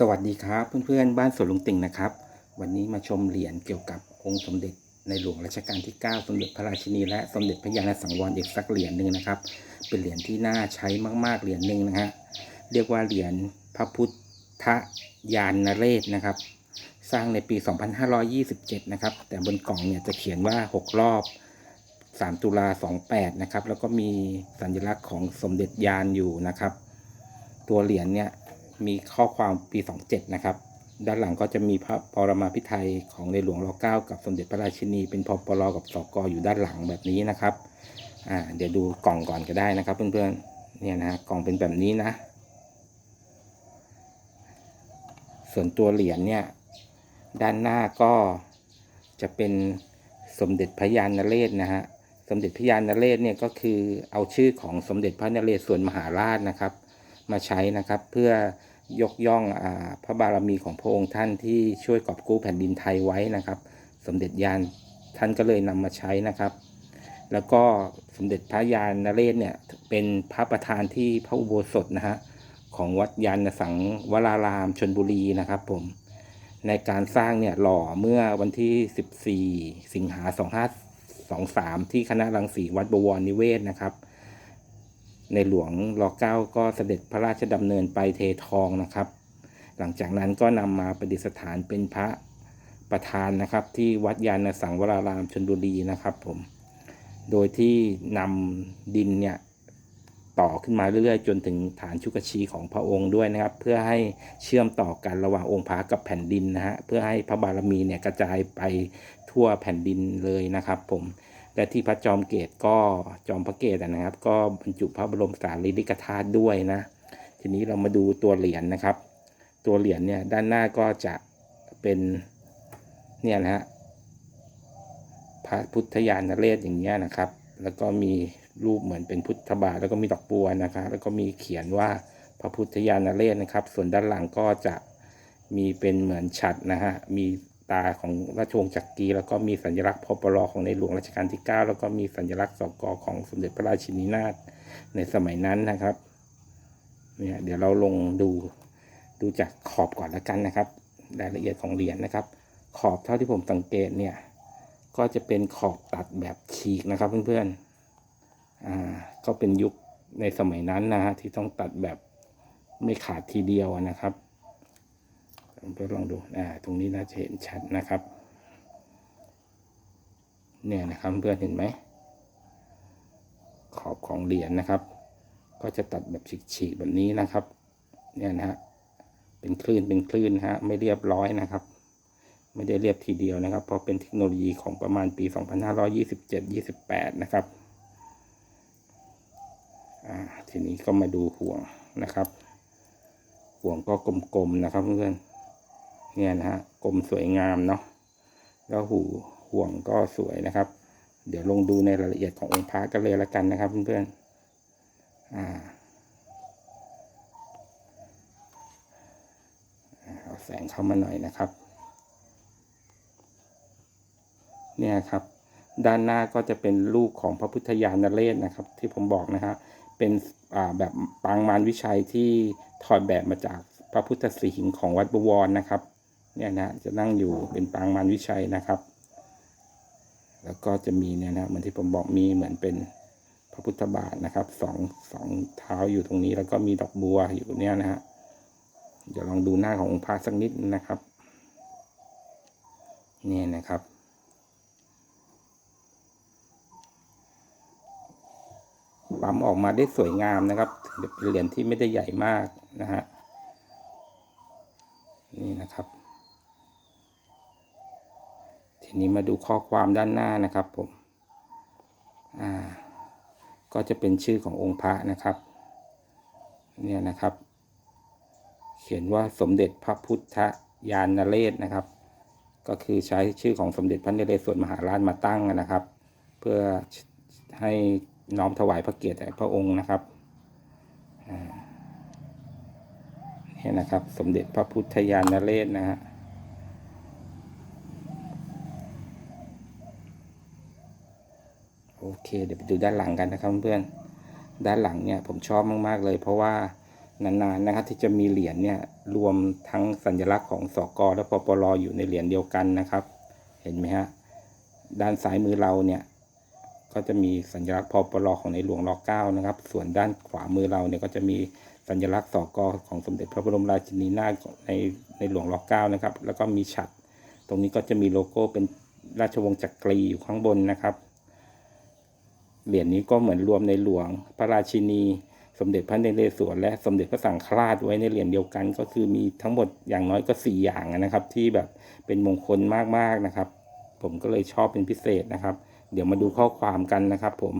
สวัสดีครับเพื่อนๆ บ้านสวนลุงติ่งนะครับ วันนี้มาชมเหรียญเกี่ยวกับองค์สมเด็จในหลวงรัชกาลที่ 9 สมเด็จพระราชินี และสมเด็จพระยาณสังวรอีกสักเหรียญหนึ่งนะครับ เป็นเหรียญที่น่าใช้มากๆเหรียญหนึ่งนะฮะเรียกว่าเหรียญพระพุทธยานนเรศนะครับ สร้างในปี 2527 นะครับ แต่บนกล่องเนี่ยจะเขียนว่า 6 รอบ 3 ตุลา 28 นะครับ แล้วก็มีสัญลักษณ์ของสมเด็จยานอยู่นะครับ ตัวเหรียญเนี่ย มีข้อความปี 27 นะครับ ด้านหลังก็จะมีพระปรมาภิไธยของในหลวงร9กับสมเด็จพระราชินี เป็นพปรกับสกอยู่ด้านหลังแบบนี้นะครับอ่าเดี๋ยวดูกล่องก่อนก็ได้นะครับ เพื่อนๆเนี่ยนะกล่องเป็นแบบนี้นะ ส่วนตัวเหรียญเนี่ยด้านหน้าก็จะเป็นสมเด็จพระยานนเรศนะฮะสมเด็จพระยานนเรศเนี่ยก็คือเอาชื่อของสมเด็จพระนเรศวรมหาราชนะครับ มาใช้นะครับ เพื่อยกย่องอพระบารมีของพระองค์ท่านที่ช่วยกอบกู้แผ่นดินไทยไว้นะครับ สมเด็จยานท่านก็เลยนำมาใช้นะครับ แล้วก็สมเด็จพระยานนเรศเนี่ยเป็นพระประธานที่พระอุโบสถนะฮะของวัดยานสังวรารามชนบุรีนะครับผมในการสร้างเนี่ยหล่อเมื่อวันที่ 14 สิงหา 2523 ที่คณะรังสีวัดบวรนิเวศนะครับ ในหลวงรอเก้าก็เสด็จพระราชดำเนินไปเททองนะครับ หลังจากนั้นก็นำมาประดิษฐานเป็นพระประธานนะครับ ที่วัดยานสังวรารามชนบุรีนะครับผม โดยที่นำดินเนี่ยต่อขึ้นมาเรื่อยๆ จนถึงฐานชุกชีของพระองค์ด้วยนะครับ เพื่อให้เชื่อมต่อกันระหว่างองค์พระกับแผ่นดินนะฮะเพื่อให้พระบารมีเนี่ยกระจายไปทั่วแผ่นดินเลยนะครับ ผม และที่พระจอมเกตก็จอมพระเกตนะครับ ก็บรรจุพระบรมสารีริกธาตุด้วยนะ ทีนี้เรามาดูตัวเหรียญนะครับ ตัวเหรียญเนี่ยด้านหน้าก็จะเป็นเนี่ยนะฮะพระพุทธยานเรศอย่างเงี้ยนะครับ แล้วก็มีรูปเหมือนเป็นพุทธบาทแล้วก็มีดอกบัวนะครับ แล้วก็มีเขียนว่าพระพุทธยานนเรศนะครับ ส่วนด้านหลังก็จะมีเป็นเหมือนฉัดนะฮะมี ตาของราชวงศ์จักรีแล้วก็มีสัญลักษณ์พปรของในหลวงรัชกาลที่ 9 แล้วก็มีสัญลักษณ์สกอของสมเด็จพระราชินีนาถในสมัยนั้นนะครับเนี่ยเดี๋ยวเราลงดูดูจากขอบก่อนแล้วกันนะครับรายละเอียดของเหรียญนะครับ ขอบเท่าที่ผมสังเกตเนี่ยก็จะเป็นขอบตัดแบบฉีกนะครับเพื่อนๆอ่าก็เป็นยุคในสมัยนั้นนะฮะที่ต้องตัดแบบไม่ขาดทีเดียวนะครับ เพื่อนลองดูอ่าตรงนี้น่าจะเห็นชัดนะครับ เนี่ยนะครับเพื่อนเห็นไหม ขอบของเหรียญนะครับ ก็จะตัดแบบฉีกๆแบบนี้นะครับ เนี่ยนะฮะเป็นคลื่นเป็นคลื่นฮะไม่เรียบร้อยนะครับ ไม่ได้เรียบทีเดียวนะครับ เพราะเป็นเทคโนโลยีของประมาณปี 2527-28 นะครับทีนี้ก็มาดูห่วงนะครับ ห่วงก็กลมๆนะครับเพื่อน เนี่ยนะฮะกลมสวยงามเนาะแล้วหูห่วงก็สวยนะครับ เดี๋ยวลงดูในรายละเอียดขององค์พระกันเลยละกันนะครับเพื่อนๆอ่าเอาแสงเข้ามาหน่อยนะครับ เนี่ยครับ ด้านหน้าก็จะเป็นรูปของพระพุทธยานเรศนะครับ ที่ผมบอกนะครับเป็นแบบปางมารวิชัยที่ถอดแบบมาจากพระพุทธสิหิงค์ของวัดบวรนะครับ เนี่ยนะจะนั่งอยู่เป็นปางมารวิชัยนะครับ แล้วก็จะมีเนี่ยนะเหมือนที่ผมบอกมีเหมือนเป็นพระพุทธบาทนะครับสองสองเท้าอยู่ตรงนี้ แล้วก็มีดอกบัวอยู่เนี่ยนะฮะเดี๋ยวลองดูหน้าขององค์พระสักนิดนะครับเนี่ยนะครับ ปั๊มออกมาได้สวยงามนะครับเป็นเหรียญที่ไม่ได้ใหญ่มากนะฮะ นี่นะครับ ที นี้มาดูข้อความด้านหน้านะครับผมอ่าก็จะเป็นชื่อขององค์พระนะครับเนี่ยนะครับ เขียนว่าสมเด็จพระพุทธยานนเรศนะครับ ก็คือใช้ชื่อของสมเด็จพระนเรศวรมหาราชมาตั้งนะครับ เพื่อให้น้อมถวายพระเกียรติแด่พระองค์นะครับอ่าเนี่ยนะครับ สมเด็จพระพุทธยานนเรศนะฮะ โอเค เดี๋ยวไปดูด้านหลังกันนะครับเพื่อนด้านหลังเนี่ยผมชอบมากๆเลย เพราะว่านานๆนะครับที่จะมีเหรียญเนี่ยรวมทั้งสัญลักษณ์ของสกและปปลอยู่ในเหรียญเดียวกันนะครับ เห็นไหมฮะด้านซ้ายมือเราเนี่ยก็จะมีสัญลักษณ์พปลของในหลวงรเก้านะครับ ส่วนด้านขวามือเราเนี่ยก็จะมีสัญลักษณ์สกของสมเด็จพระบรมราชินีนาถในในหลวงรเก้านะครับ แล้วก็มีฉัตรตรงนี้ก็จะมีโลโก้เป็นราชวงศ์จักรีอยู่ข้างบนนะครับ เหรียญนี้ก็เหมือนรวมในหลวง พระราชินี สมเด็จพระนเรศวรและสมเด็จพระสังฆราชไว้ในเหรียญเดียวกัน ก็คือมีทั้งหมดอย่างน้อยก็สี่อย่างนะครับ ที่แบบเป็นมงคลมากๆนะครับ ผมก็เลยชอบเป็นพิเศษนะครับ เดี๋ยวมาดูข้อความกันนะครับ ผม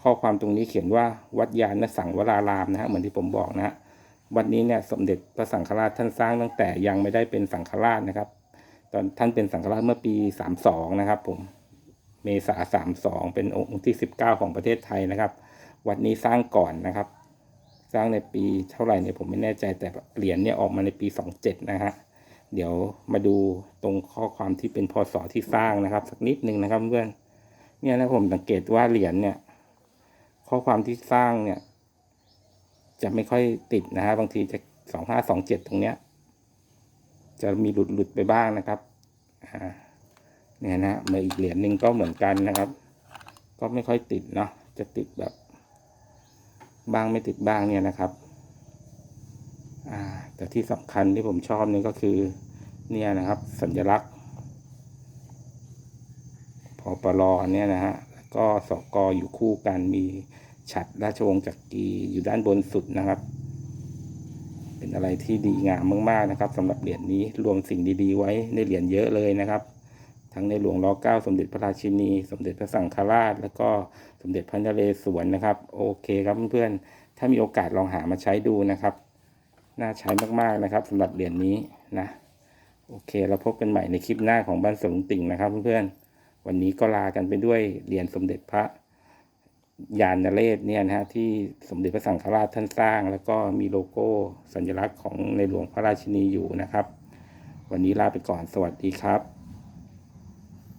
ข้อความตรงนี้เขียนว่าวัดยานสังวรารามนะฮะเหมือนที่ผมบอกนะฮะวัดนี้เนี่ยสมเด็จพระสังฆราชท่านสร้างตั้งแต่ยังไม่ได้เป็นสังฆราชนะครับ ตอนท่านเป็นสังฆราชเมื่อปีสามสองนะครับ ผม เมษาสามสองเป็นองค์ที่สิบเก้าของประเทศไทยนะครับ วัดนี้สร้างก่อนนะครับ สร้างในปีเท่าไหร่เนี่ยผมไม่แน่ใจแต่เหรียญเนี่ยออกมาในปีสองเจ็ดนะฮะเดี๋ยวมาดูตรงข้อความที่เป็นพศที่สร้างนะครับ สักนิดหนึ่งนะครับเพื่อนเนี่ยนะผมสังเกตว่าเหรียญเนี่ย ข้อความที่สร้างเนี่ย จะไม่ค่อยติดนะฮะบางทีจะสองห้าสองเจ็ดตรงเนี้ย จะมีหลุดหลุดไปบ้างนะครับอ่า เนี่ยนะเมื่ออีกเหรียญหนึ่งก็เหมือนกันนะครับ ก็ไม่ค่อยติดเนาะจะติดแบบบ้างไม่ติดบ้างเนี่ยนะครับแต่ที่สำคัญที่ผมชอบนี่ก็คือเนี่ยนะครับ สัญลักษณ์พอปลอเนี่ยนะฮะแล้วก็สกออยู่คู่กันมีฉัตรราชวงศ์จักรีอยู่ด้านบนสุดนะครับ เป็นอะไรที่ดีงามมากๆนะครับสำหรับเหรียญนี้รวมสิ่งดีๆ ไว้ในเหรียญเยอะเลยนะครับ ทั้งในหลวงรอเก้าสมเด็จพระราชินี สมเด็จพระสังฆราช แล้วก็สมเด็จพระนเรศวรนะครับ โอเคครับเพื่อนๆ ถ้ามีโอกาสลองหามาใช้ดูนะครับ น่าใช้มากๆนะครับสำหรับเหรียญนี้นะ โอเคเราพบกันใหม่ในคลิปหน้าของบ้านสลุงติ่งนะครับเพื่อนๆ วันนี้ก็ลากันไปด้วยเหรียญสมเด็จพระยานนเรศเนี่ยนะฮะที่สมเด็จพระสังฆราชท่านสร้าง แล้วก็มีโลโก้สัญลักษณ์ของในหลวงพระราชินีอยู่นะครับ วันนี้ลาไปก่อนสวัสดีครับ